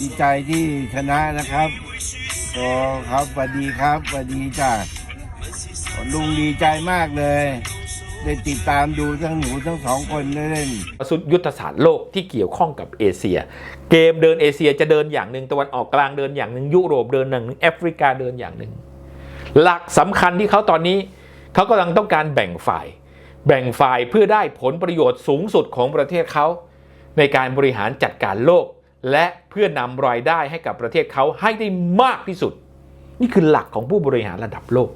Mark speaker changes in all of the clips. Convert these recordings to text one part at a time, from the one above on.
Speaker 1: ดีใจที่ชนะนะครับก็ครับสวัสดีครับสวัสดีจ้าลุงดีใจมากเลย ได้ติดตามดูทั้งหนูทั้งสองคนเล่น
Speaker 2: สุดยุทธศาสตร์โลกที่เกี่ยวข้องกับเอเชีย เกมเดินเอเชียจะเดินอย่างหนึ่งตะวันออกกลางเดินอย่างหนึ่งยุโรปเดินอย่างหนึ่งแอฟริกาเดินอย่างหนึ่ง หลักสำคัญที่เขาตอนนี้เขากำลังต้องการแบ่งฝ่าย แบ่งฝ่ายเพื่อได้ผลประโยชน์สูงสุดของประเทศเขาในการบริหารจัดการโลก และเพื่อนำรายได้ให้กับประเทศเขาให้ได้มากที่สุด นี่คือหลักของผู้บริหารระดับโลก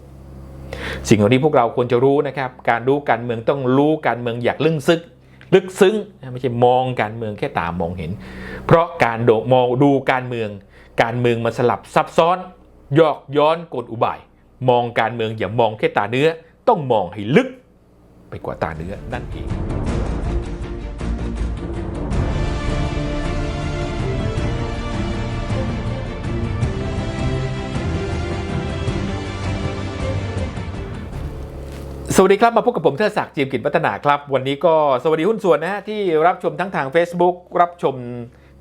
Speaker 2: สิ่งเหล่านี้พวกเราควรจะรู้นะครับ การรู้การเมืองต้องรู้การเมืองอยากลึกซึ้งลึกซึ้งไม่ใช่มองการเมืองแค่ตามองเห็น เพราะการโดมองดูการเมือง การเมืองมันสลับซับซ้อน ยอกย้อนกลอุบาย มองการเมืองอย่ามองแค่ตาเนื้อ ต้องมองให้ลึกไปกว่าตาเนื้อนั่นเอง สวัสดีครับ มาพบกับผมเทดศักดิ์จีมกิจวัฒนาครับ วันนี้ก็สวัสดีหุ้นส่วนนะฮะที่รับชมทั้งทาง Facebook รับชม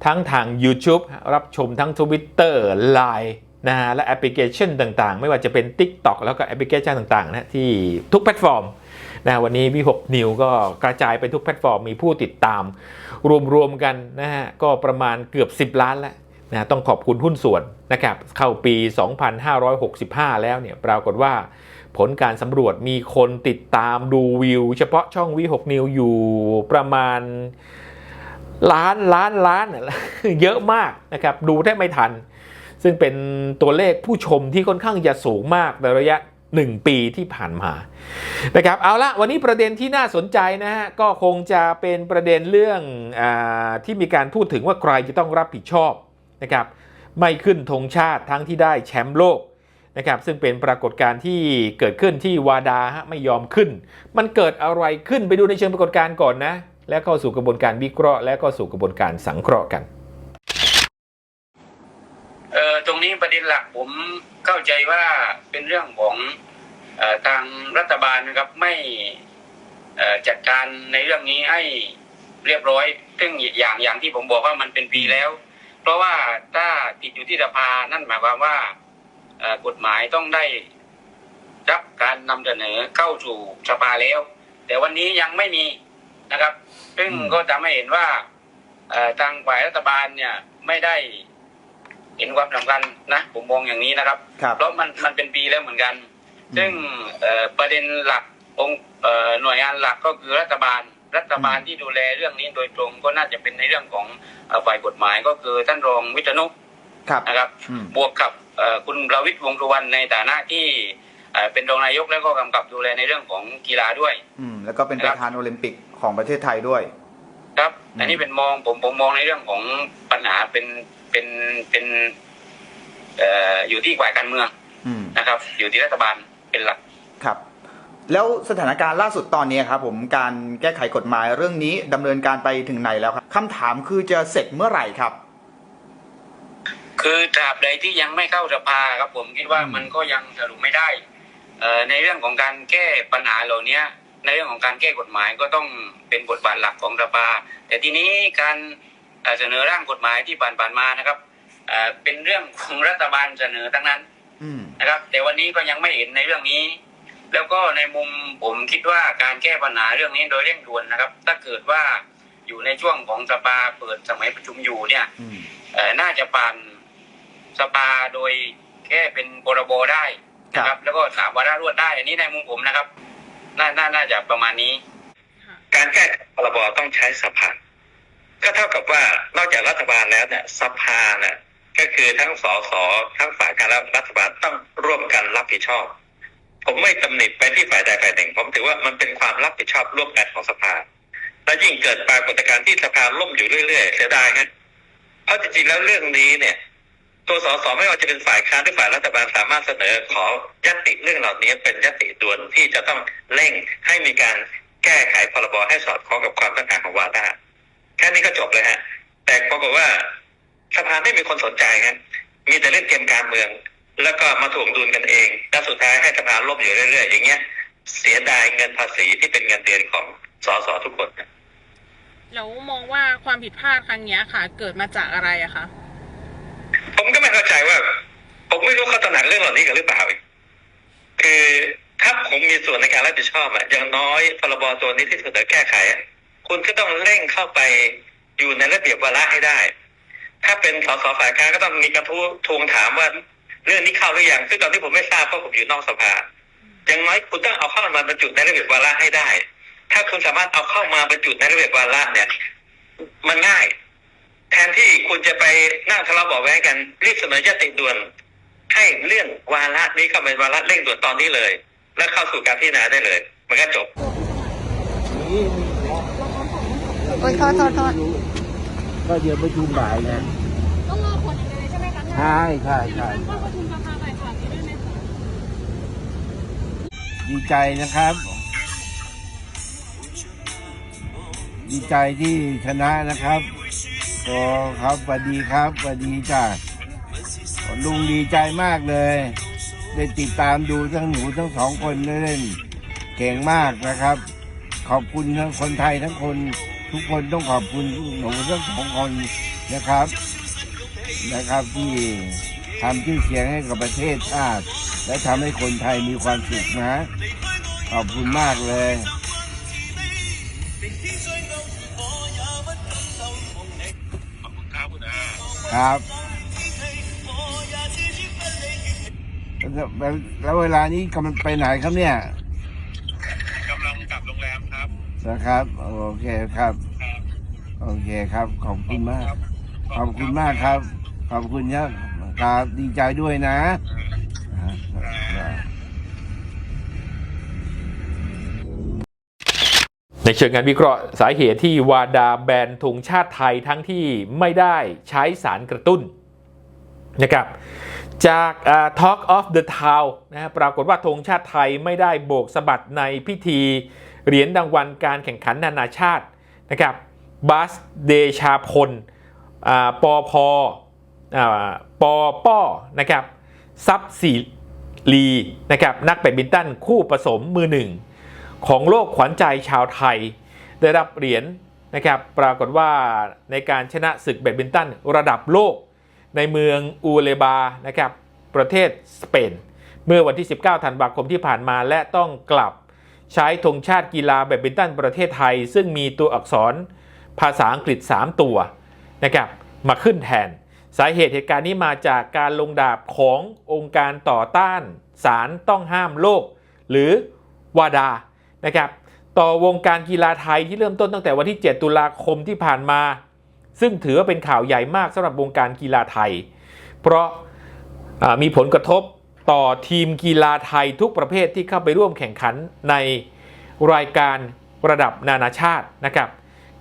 Speaker 2: ทั้งทาง YouTube รับชมทั้ง Twitter Line นะฮะและแอปพลิเคชันต่างๆ ไม่ว่าจะเป็น TikTok แล้วก็แอปพลิเคชันต่างๆนะที่ทุกแพลตฟอร์มนะวันนี้วิหกนิวก็กระจายไปทุกแพลตฟอร์มมีผู้ติดตาม รวมๆกันนะฮะก็ประมาณเกือบ 10 ล้านแล้วนะต้องขอบคุณหุ้นส่วนนะครับเข้าปี 2565 แล้วเนี่ยปรากฏว่า ผลการสำรวจมีคนติดตามดูวิว เฉพาะช่องวิหกนิวอยู่ประมาณล้านล้านล้านเยอะมากนะครับ ดูแทบไม่ทัน ซึ่งเป็นตัวเลขผู้ชมที่ค่อนข้างจะสูงมากในระยะ 1 ปีที่ผ่านมานะครับเอาละวันนี้ประเด็นที่น่าสนใจนะฮะก็คงจะเป็นประเด็นเรื่องอที่มีการพูดถึงว่าใครจะต้องรับผิดชอบนะครับไม่ขึ้นธงชาติทั้งที่ได้แชมป์โลก นะครับซึ่งเป็นปรากฏการณ์ที่เกิดขึ้นที่วาดาฮะไม่ยอมขึ้น มันเกิดอะไรขึ้นไปดูในเชิงปรากฏการณ์ก่อนนะ แล้วเข้าสู่กระบวนการวิเคราะห์ และก็สู่กระบวนการสังเคราะห์กัน
Speaker 3: เออตรงนี้ประเด็นหลักผมเข้าใจว่าเป็นเรื่องของออทางรัฐบาลนะครับไม่จัดการในเรื่องนี้ให้เรียบร้อย ซึ่งอย่างอย่างที่ผมบอกว่ามันเป็นปีแล้ว เพราะว่าถ้าติดอยู่ที่สภานั่นหมายความว่า กฎหมายต้องได้รับการนำเสนอเข้าสู่สภาแล้ว แต่วันนี้ยังไม่มีนะครับ ซึ่ง
Speaker 1: อืม
Speaker 3: ก็ทำให้เห็นว่าเอ่อทางฝ่ายรัฐบาลเนี่ยไม่ได้เห็นความสำคัญนะผมมองอย่างนี้นะครับ
Speaker 4: ครับ
Speaker 3: เพราะมันมันเป็นปีแล้วเหมือนกัน ซึ่งเอ่อประเด็นหลักองค์เอ่อหน่วยงานหลักก็คือรัฐบาล รัฐบาลที่ดูแลเรื่องนี้โดยตรงก็น่าจะเป็นในเรื่องของเอ่อฝ่ายกฎหมายก็คือท่านรองวิษณุ
Speaker 4: ครับ
Speaker 3: นะครับ
Speaker 4: อืม
Speaker 3: บวกกับเอ่อคุณประวิตรวงษ์สุวรรณในฐานะที่เอ่อเป็นรองนายกแล้วก็กำกับดูแลในเรื่องของกีฬาด้วย
Speaker 4: อืมแล้วก็เป็นประธานโอลิมปิกของประเทศไทยด้วย
Speaker 3: ครับ
Speaker 4: อืม
Speaker 3: อันนี้เป็นมองผมผมมองในเรื่องของปัญหาเป็นเป็นเป็นเอ่ออยู่ที่ฝ่ายการเมือง
Speaker 4: อืม
Speaker 3: นะครับ อยู่ที่รัฐบาลเป็นหลัก
Speaker 4: ครับ แล้วสถานการณ์ล่าสุดตอนนี้ครับผมการแก้ไขกฎหมายเรื่องนี้ดำเนินการไปถึงไหนแล้วครับคำถามคือจะเสร็จเมื่อไหร่ครับ
Speaker 3: คือตราบใดที่ยังไม่เข้าสภาครับผมคิดว่า
Speaker 4: อืม
Speaker 3: มันก็ยังสรุปไม่ได้เอ่อในเรื่องของการแก้ปัญหาเหล่านี้ในเรื่องของการแก้กฎหมายก็ต้องเป็นบทบาทหลักของสภา แต่ทีนี้การเอ่อเสนอร่างกฎหมายที่ผ่านๆมานะครับเอ่อเป็นเรื่องของรัฐบาลเสนอทั้งนั้น
Speaker 4: อืม
Speaker 3: นะครับ แต่วันนี้ก็ยังไม่เห็นในเรื่องนี้ แล้วก็ในมุมผมคิดว่าการแก้ปัญหาเรื่องนี้โดยเร่งด่วนนะครับ ถ้าเกิดว่าอยู่ในช่วงของสภาเปิดสมัยประชุมอยู่เนี่ย
Speaker 4: อืม
Speaker 3: เอ่อน่าจะผ่าน สภาโดยแค่เป็นพรบได้นะครับ แล้วก็สามวาระรวดได้ อันนี้ในมุมผมนะครับ น่าน่าน่าจะประมาณนี้
Speaker 5: การแก้พรบต้องใช้สภาก็เท่ากับว่านอกจากรัฐบาลแล้วเนี่ยสภาเนี่ยก็คือทั้งสสทั้งฝ่ายการและรัฐบาลต้องร่วมกันรับผิดชอบ ผมไม่ตำหนิไปที่ฝ่ายใดฝ่ายหนึ่ง ผมถือว่ามันเป็นความรับผิดชอบร่วมกันของสภา และยิ่งเกิดปรากฏการณ์ที่สภาล่มอยู่เรื่อยๆเสียดายครับเพราะจริงๆแล้วเรื่องนี้เนี่ย ตัวสสไม่ว่าจะเป็นฝ่ายค้านหรือฝ่ายรัฐบาลสามารถเสนอขอยัตติเรื่องเหล่านี้เป็นยัตติด่วนที่จะต้องเร่งให้มีการแก้ไขพรบให้สอดคล้องกับความต้องการของวาดาแค่นี้ก็จบเลยฮะ แต่ปรากฏว่าสภาไม่มีคนสนใจครับมีแต่เล่นเกมการเมือง แล้วก็มาถ่วงดุลกันเองแล้วสุดท้ายให้สภาล่มอยู่เรื่อยๆอย่างเงี้ย เสียดายเงินภาษีที่เป็นเงินเดือนของสสทุกคนครับ
Speaker 6: แล้วมองว่าความผิดพลาดครั้งนี้ค่ะ เกิดมาจากอะไรอะคะ
Speaker 5: ผมก็ไม่เข้าใจว่า ผมไม่รู้เขาตระหนักเรื่องเหล่านี้กันหรือเปล่าอีกคือถ้าผมมีส่วนในการรับผิดชอบอะอย่างน้อยพรบตัวนี้ที่เสนอแก้ไขอะคุณก็ต้องเร่งเข้าไปอยู่ในระเบียบวาระให้ได้ ถ้าเป็นสสฝ่ายค้านก็ต้องมีกระทู้ทวงถามว่า เรื่องนี้เข้าหรือยังซึ่งตอนที่ผมไม่ทราบเพราะผมอยู่นอกสภาอย่างน้อยคุณต้องเอาเข้ามาบรรจุในระเบียบวาระให้ได้ ถ้าคุณสามารถเอาเข้ามาบรรจุในระเบียบวาระเนี่ย มันง่าย แทนที่คุณจะไปนั่งทะเลาะเบาะแว้งกันรีบเสนอยติด่วน ให้เรื่องวาระนี้เข้าเป็นวาระเร่งด่วนตอนนี้เลย แล้วเข้าสู่การพิจารณาได้เลย มันก็จบ
Speaker 6: โอ้ยโทษโทษโทษ
Speaker 1: ก็เดี๋ยวประชุมบ่ายนะ
Speaker 6: ต้องรอผลอย่างเดียวเลยใช่ไหมคะ
Speaker 1: ใช่ใช่ใช่
Speaker 6: ว่าประชุมสภาบ่ายสามนี้ได้ไหมคะ
Speaker 1: ดีใจนะครับ ดีใจที่ชนะนะครับ ก็ครับสวัสดีครับสวัสดีจ้าลุงดีใจมากเลย ได้ติดตามดูทั้งหนูทั้งสองคนเล่นเก่งมากนะครับ ขอบคุณทั้งคนไทยทั้งคน ทุกคนต้องขอบคุณหนูทั้งสองคนนะครับ นะครับที่ทำชื่อเสียงให้กับประเทศชาติ และทำให้คนไทยมีความสุขนะ ขอบคุณมากเลย ครับแล้วแล้วเวลานี้กำลังไปไหนครับเนี่ย
Speaker 7: กำลังกลับโรงแรมครับ
Speaker 1: นะครับ โอเคครับ โอเคครับ ขอบคุณมาก ขอบคุณมากครับ ขอบคุณครับครับดีใจด้วยนะ
Speaker 2: เชิงการวิเคราะห์สาเหตุที่วาดาแบนธงชาติไทยทั้งที่ไม่ได้ใช้สารกระตุ้นนะครับจากอ่า Talk of the Town นะปรากฏว่าธงชาติไทยไม่ได้โบกสะบัดในพิธีเหรียญรางวัลการแข่งขันนานาชาตินะครับบัสเดชาพลาปอพอ่าปอป้อนะครับซับสีลีนะครับนักแบดมินตันคู่ผสมมือหนึ่ง ของโลกขวัญใจชาวไทย ได้รับเหรียญนะครับปรากฏว่าในการชนะศึกแบดมินตันระดับโลก ในเมืองอูเลบานะครับประเทศสเปน เมื่อวันที่ 19 ธันวาคมที่ผ่านมาและต้องกลับใช้ธงชาติกีฬาแบดมินตันประเทศไทย ซึ่งมีตัวอักษรภาษาอังกฤษ 3 ตัวนะครับมาขึ้นแทน สาเหตุเหตุการณ์นี้มาจากการลงดาบขององค์การต่อต้านสารต้องห้ามโลก หรือวาดา นะครับต่อวงการกีฬาไทยที่เริ่มต้นตั้งแต่วันที่ 7 ตุลาคมที่ผ่านมา ซึ่งถือว่าเป็นข่าวใหญ่มากสำหรับวงการกีฬาไทย เพราะมีผลกระทบต่อทีมกีฬาไทยทุกประเภทที่เข้าไปร่วมแข่งขันในรายการระดับนานาชาตินะครับ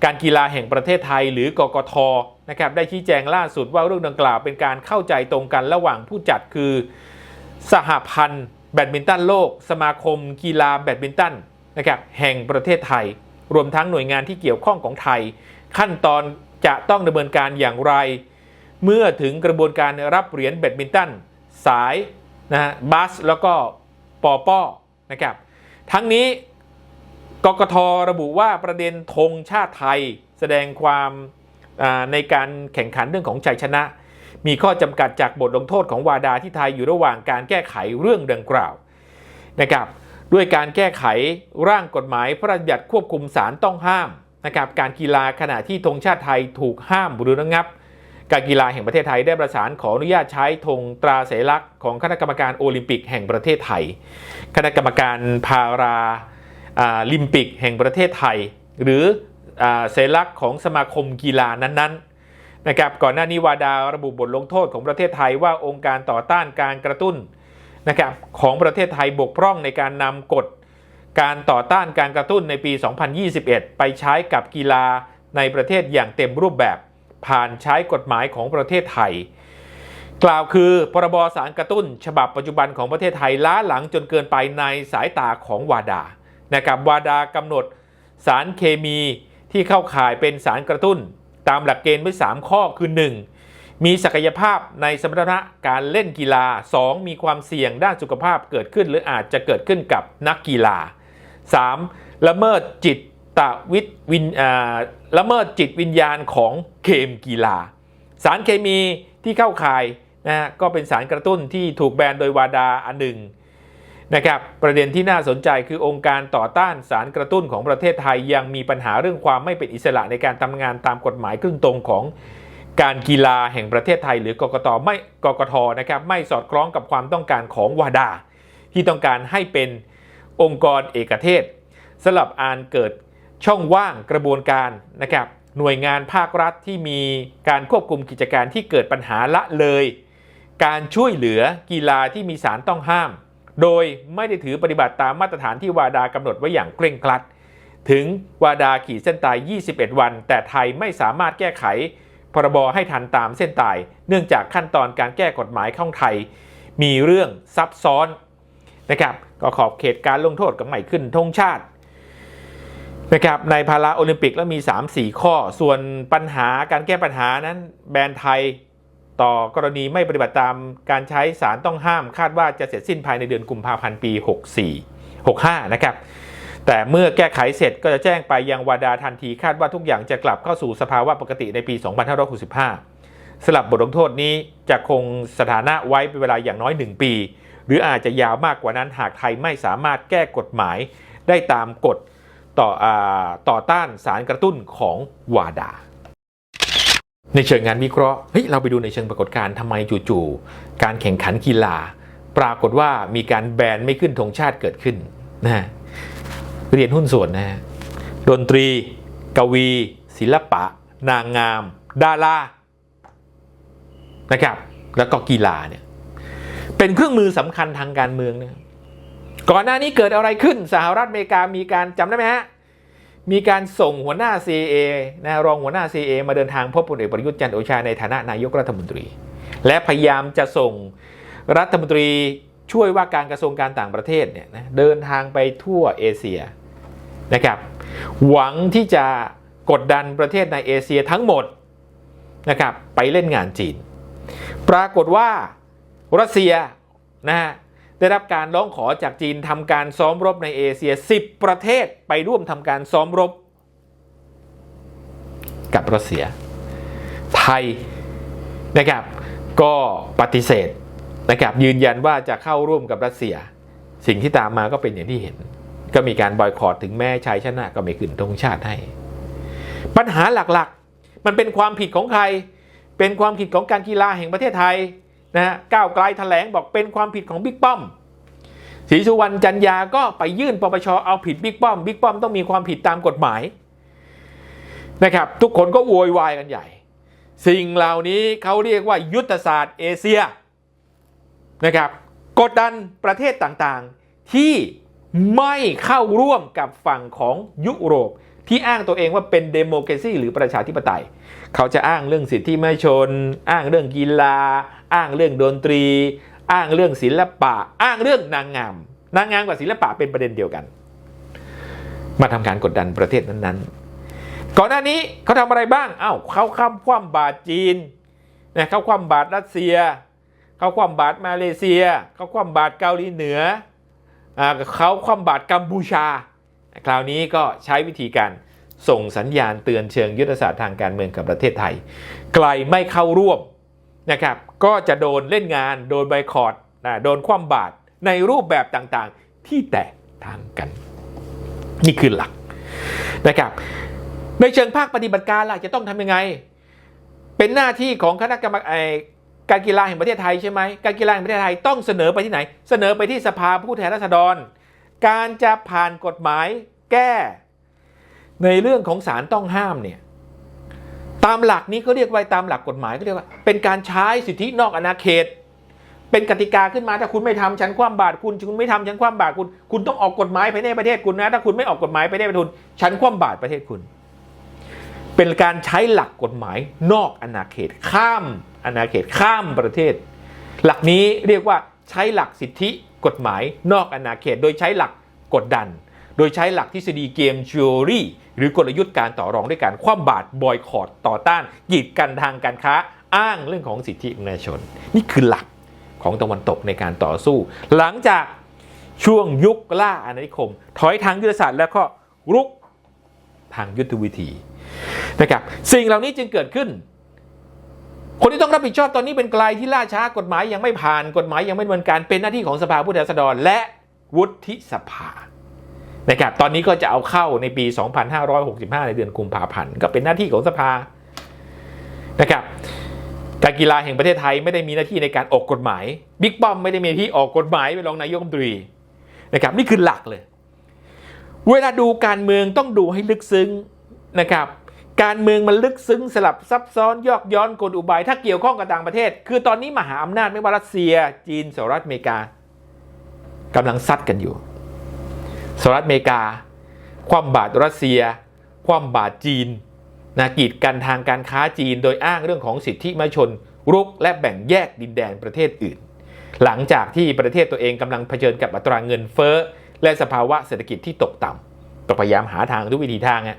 Speaker 2: การกีฬาแห่งประเทศไทยหรือกกทนะครับได้ชี้แจงล่าสุดว่าเรื่องดังกล่าวเป็นการเข้าใจตรงกันระหว่างผู้จัดคือ สหพันธ์แบดมินตันโลก สมาคมกีฬาแบดมินตัน นะครับแห่งประเทศไทย รวมทั้งหน่วยงานที่เกี่ยวข้องของไทย ขั้นตอนจะต้องดำเนินการอย่างไร เมื่อถึงกระบวนการรับเหรียญแบดมินตันสายนะฮะบัสแล้วก็ปอป้อนะครับทั้งนี้กกทระบุว่าประเด็นธงชาติไทยแสดงความในการแข่งขันเรื่องของชัยชนะ มีข้อจำกัดจากบทลงโทษของวาดาที่ไทยอยู่ระหว่างการแก้ไขเรื่องดังกล่าวนะครับ ด้วยการแก้ไขร่างกฎหมายพระราชบัญญัติควบคุมสารต้องห้ามนะครับการกีฬาขณะที่ธงชาติไทยถูกห้ามหรือระงับ การกีฬาแห่งประเทศไทยได้ประสานขออนุญาตใช้ธงตราสัญลักษณ์ของคณะกรรมการโอลิมปิกแห่งประเทศไทย คณะกรรมการพาราอ่าลิมปิกแห่งประเทศไทย หรือสัญลักษณ์ของสมาคมกีฬานั้นๆนะครับก่อนหน้านี้วาดาระบุบทลงโทษของประเทศไทยว่าองค์การต่อต้านการกระตุ้น นะครับของประเทศไทยบกพร่องในการนำกฎการต่อต้านการกระตุ้นในปี 2021 ไปใช้กับกีฬาในประเทศอย่างเต็มรูปแบบ ผ่านใช้กฎหมายของประเทศไทย กล่าวคือพรบสารกระตุ้น ฉบับปัจจุบันของประเทศไทยล้าหลังจนเกินไปในสายตาของวาดานะครับวาดากำหนดสารเคมีที่เข้าข่ายเป็นสารกระตุ้น ตามหลักเกณฑ์ไว้ 3 ข้อคือ 1. มีศักยภาพในสมรรถนะการเล่นกีฬา 2. มีความเสี่ยงด้านสุขภาพเกิดขึ้น หรืออาจจะเกิดขึ้นกับนักกีฬา 3. ละเมิดจิตตวิวินละเมิดจิตวิญญาณของเกมกีฬา สารเคมีที่ที่เข้าข่ายนะฮะก็เป็นสารกระตุ้นที่ถูกแบนโดยวาดาอันหนึ่งนะครับประเด็นที่น่าสนใจคือองค์การต่อต้านสารกระตุ้นของประเทศไทยยังมีปัญหาเรื่องความไม่เป็นอิสระในการทำงานตามกฎหมายครึ่งตรงของ การกีฬาแห่งประเทศไทย หรือกกตไม่กกทนะครับไม่สอดคล้องกับความต้องการของวาดา ที่ต้องการให้เป็นองค์กรเอกเทศสลับอานเกิดช่องว่างกระบวนการนะครับหน่วยงานภาครัฐที่มีการควบคุมกิจการที่เกิดปัญหาละเลย การช่วยเหลือกีฬาที่มีสารต้องห้าม โดยไม่ได้ถือปฏิบัติตามมาตรฐานที่วาดากำหนดไว้อย่างเคร่งครัด ถึงวาดาขีดเส้นตาย 21 วัน แต่ไทยไม่สามารถแก้ไข พรบให้ทันตามเส้นตาย เนื่องจากขั้นตอนการแก้กฎหมายข้องไทย มีเรื่องซับซ้อนนะครับก็ขอบเขตการลงโทษกับใหม่ขึ้นธงชาตินะครับในพาราโอลิมปิกแล้วมี 3-4 ข้อ ส่วนปัญหาการแก้ปัญหานั้นแบรนด์ไทยต่อกรณีไม่ปฏิบัติตามการใช้สารต้องห้ามคาดว่าจะเสร็จสิ้นภายในเดือนกุมภาพันธ์ปี 64 65 นะครับ แต่เมื่อแก้ไขเสร็จก็จะแจ้งไปยังวาดาทันทีคาดว่าทุกอย่างจะกลับเข้าสู่สภาวะปกติในปี 2565 สลับบทลงโทษนี้จะคงสถานะไว้เป็นเวลาอย่างน้อย 1 ปี หรืออาจจะยาวมากกว่านั้นหากไทยไม่สามารถแก้กฎหมายได้ตามกฎต่ออต่อต้านสารกระตุ้นของวาดา ในเชิงงานวิเคราะห์เฮ้ยเราไปดูในเชิงปรากฏการณ์ทำไมจู่ๆการแข่งขันกีฬา ปรากฏว่ามีการแบนไม่ขึ้นธงชาติเกิดขึ้นนะฮะ เรียนหุ้นส่วนนะฮะดนตรี กวี ศิลปะ นางงาม ดารานะครับ แล้วก็กีฬาเนี่ยเป็นเครื่องมือสำคัญทางการเมืองนี่ยก่อนหน้านี้เกิดอะไรขึ้นสหรัฐอเมริกามีการจำได้ไหมฮะมีการส่งหัวหน้า CA นะรองหัวหน้า CA มาเดินทางพบพลเอกประยุทธ์จันทร์โอชาในฐานะนายกรัฐมนตรี และพยายามจะส่งรัฐมนตรีช่วยว่าการกระทรวงการต่างประเทศเนี่ยนะเดินทางไปทั่วเอเชีย นะครับหวังที่จะกดดันประเทศในเอเชียทั้งหมดนะครับไปเล่นงานจีน ปรากฏว่ารัสเซียนะฮะได้รับการร้องขอจากจีนทำการซ้อมรบในเอเชีย 10 ประเทศไปร่วมทำการซ้อมรบ กับรัสเซีย ไทยนะครับก็ปฏิเสธนะครับยืนยันว่าจะเข้าร่วมกับรัสเซีย สิ่งที่ตามมาก็เป็นอย่างที่เห็น ก็มีการบอยคอรดถึงแม้ชัยชนะก็ไม่ขึ้นธงชาติให้ ปัญหาหลักๆ มันเป็นความผิดของใคร เป็นความผิดของการกีฬาแห่งประเทศไทยนะฮะก้าวไกลแถลงบอกเป็นความผิดของบิ๊กป้อมศรีสุวรรณจันยาก็ไปยื่นปปชเอาผิดบิ๊กป้อมบิ๊กป้อมต้องมีความผิดตามกฎหมายนะครับ ทุกคนก็โวยวายกันใหญ่ สิ่งเหล่านี้เขาเรียกว่ายุทธศาสตร์เอเชียนะครับกดดันประเทศต่างๆที่ ไม่เข้าร่วมกับฝั่งของยุโรป ที่อ้างตัวเองว่าเป็นเดโม c r a ซีหรือประชาธิปไตย เขาจะอ้างเรื่องสิทธิมนุษยชน อ้างเรื่องกีฬา อ้างเรื่องดนตรี อ้างเรื่องศิลปะ อ้างเรื่องนางงาม นางงามกับศิลปะเป็นประเด็นเดียวกัน มาทำการกดดันประเทศนั้นๆ ก่อนหน้านี้เขาทำอะไรบ้างเอ้าเขาข้ามคว่ำบาตรจีนนะเขาคว่ำบาตรรัสเซีย เขาคว่ำบาตรมาเลเซีย เขาคว่ำบาตรเกาหลีเหนือ เขาคว่ำบาตรกัมพูชา คราวนี้ก็ใช้วิธีการส่งสัญญาณเตือนเชิงยุทธศาสตร์ทางการเมืองกับประเทศไทย ไกลไม่เข้าร่วมนะครับ ก็จะโดนเล่นงาน โดนไบคอรดนะโดนคว่ำบาตรในรูปแบบต่างๆ ที่แตกต่างกัน นี่คือหลักนะครับ ในเชิงภาคปฏิบัติการล่ะจะต้องทำยังไง เป็นหน้าที่ของคณะกรรม การกีฬาแห่งประเทศไทยใช่ไหมการกีฬาแห่งประเทศไทยต้องเสนอไปที่ไหน เสนอไปที่สภาผู้แทนราษฎร การจะผ่านกฎหมายแก้ ในเรื่องของสารต้องห้ามเนี่ยตามหลักนี้เขาเรียกไว้ตามหลักกฎหมายก็เรียกว่า เป็นการใช้สิทธินอกอาณาเขต เป็นกติกาขึ้นมาถ้าคุณไม่ทำฉันคว่ำบาตรคุณคุณไม่ทำฉันคว่ำบาตรคุณ คุณต้องออกกฎหมายภายในประเทศคุณนะถ้าคุณไม่ออกกฎหมายภายในประเทศคุณฉันคว่ำบาตรประเทศคุณ เป็นการใช้หลักกฎหมายนอกอาณาเขตข้ามอาณาเขตข้ามประเทศ หลักนี้เรียกว่าใช้หลักสิทธิกฎหมายนอกอาณาเขต โดยใช้หลักกดดัน โดยใช้หลักทฤษฎีเกมจิวรี่หรือกลยุทธ์การต่อรองด้วยการคว่ำบาตรบอยคอรดต่อต้านกีดกันทางการค้าอ้างเรื่องของสิทธิมนุษยชน นี่คือหลักของตะวันตกในการต่อสู้ หลังจากช่วงยุคล่าอาณานิคม ถอยทางยุทธศาสตร์แล้วก็รุกทางยุทธวิธี นะครับสิ่งเหล่านี้จึงเกิดขึ้น คนที่ต้องรับผิดชอบตอนนี้เป็นไกลที่ล่าช้ากฎหมายยังไม่ผ่านกฎหมายยังไม่ดำเนินการเป็นหน้าที่ของสภาผู้แทนราษฎรและวุฒิสภานะครับตอนนี้ก็จะเอาเข้าในปี 2565 ในเดือนกุมภาพันธ์ก็เป็นหน้าที่ของสภานะครับการกีฬาแห่งประเทศไทยไม่ได้มีหน้าที่ในการออกกฎหมายบิ๊กป้อมไม่ได้มีที่ออกกฎหมายเป็นรองนายกรัฐมนตรีนะครับนี่คือหลักเลย เวลาดูการเมืองต้องดูให้ลึกซึ้งนะครับ การเมืองมันลึกซึ้งสลับซับซ้อนยอกย้อนกลอุบาย ถ้าเกี่ยวข้องกับต่างประเทศ คือตอนนี้มหาอำนาจไม่ว่ารัสเซีย จีนสหรัฐอเมริกากำลังซัดกันอยู่สหรัฐอเมริกา ความบาตรรัสเซีย ความบาตรจีนนะกีดกันทางการค้าจีนโดยอ้างเรื่องของสิทธิมชน รุกและแบ่งแยกดินแดนประเทศอื่น หลังจากที่ประเทศตัวเองกำลังเผชิญกับอัตราเงินเฟ้อ และสภาวะเศรษฐกิจที่ตกต่ำต้องพยายามหาทางทุกวิธีทางอะ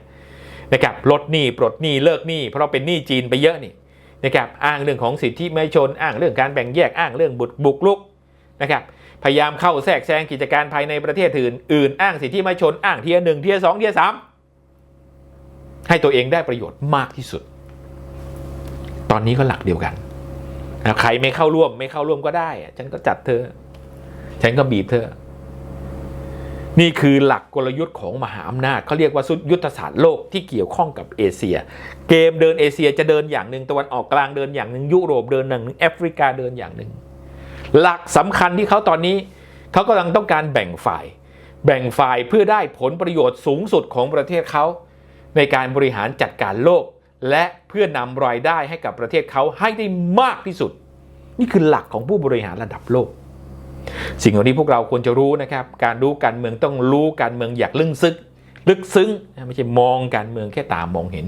Speaker 2: นะครับลดหนี้ปลดหนี้เลิกหนี้เพราะเราเป็นหนี้จีนไปเยอะนี่นะครับอ้างเรื่องของสิทธิมนุษยชนอ้างเรื่องการแบ่งแยกอ้างเรื่องบุกบุกลุกนะครับพยายามเข้าแทรกแซงกิจการภายในประเทศอื่นอื่นอ้างสิทธิมนุษยชนอ้างเทียหนึ่งเทียสองเทียสามให้ตัวเองได้ประโยชน์มากที่สุด ตอนนี้ก็หลักเดียวกันใครไม่เข้าร่วมไม่เข้าร่วมก็ได้ ฉันก็จัดเธอ ฉันก็บีบเธอ นี่คือหลักกลยุทธ์ของมหาอำนาจเขาเรียกว่ายุทธศาสตร์โลกที่เกี่ยวข้องกับเอเชีย เกมเดินเอเชียจะเดินอย่างหนึ่งตะวันออกกลางเดินอย่างหนึ่งยุโรปเดินอย่างหนึ่งแอฟริกาเดินอย่างหนึ่งหลักสำคัญที่เขาตอนนี้เขากำลังต้องการแบ่งฝ่าย แบ่งฝ่ายเพื่อได้ผลประโยชน์สูงสุดของประเทศเขาในการบริหารจัดการโลก และเพื่อนำรายได้ให้กับประเทศเขาให้ได้มากที่สุด นี่คือหลักของผู้บริหารระดับโลก สิ่งเหล่านี้พวกเราควรจะรู้นะครับ การรู้การเมืองต้องรู้การเมืองอยากลึกซึ้งลึกซึ้งไม่ใช่มองการเมืองแค่ตามองเห็น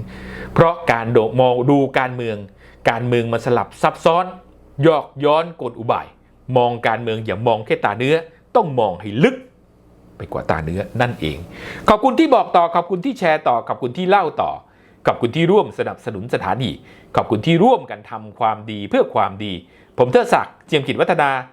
Speaker 2: เพราะการมองดูการเมือง การเมืองมันสลับซับซ้อน ยอกย้อนกลอุบาย มองการเมืองอย่ามองแค่ตาเนื้อ ต้องมองให้ลึกไปกว่าตาเนื้อนั่นเอง ขอบคุณที่บอกต่อ ขอบคุณที่แชร์ต่อ ขอบคุณที่เล่าต่อ ขอบคุณที่ร่วมสนับสนุนสถานี ขอบคุณที่ร่วมกันทำความดีเพื่อความดี ผมเทดศักดิ์เจียมกิจวัฒนา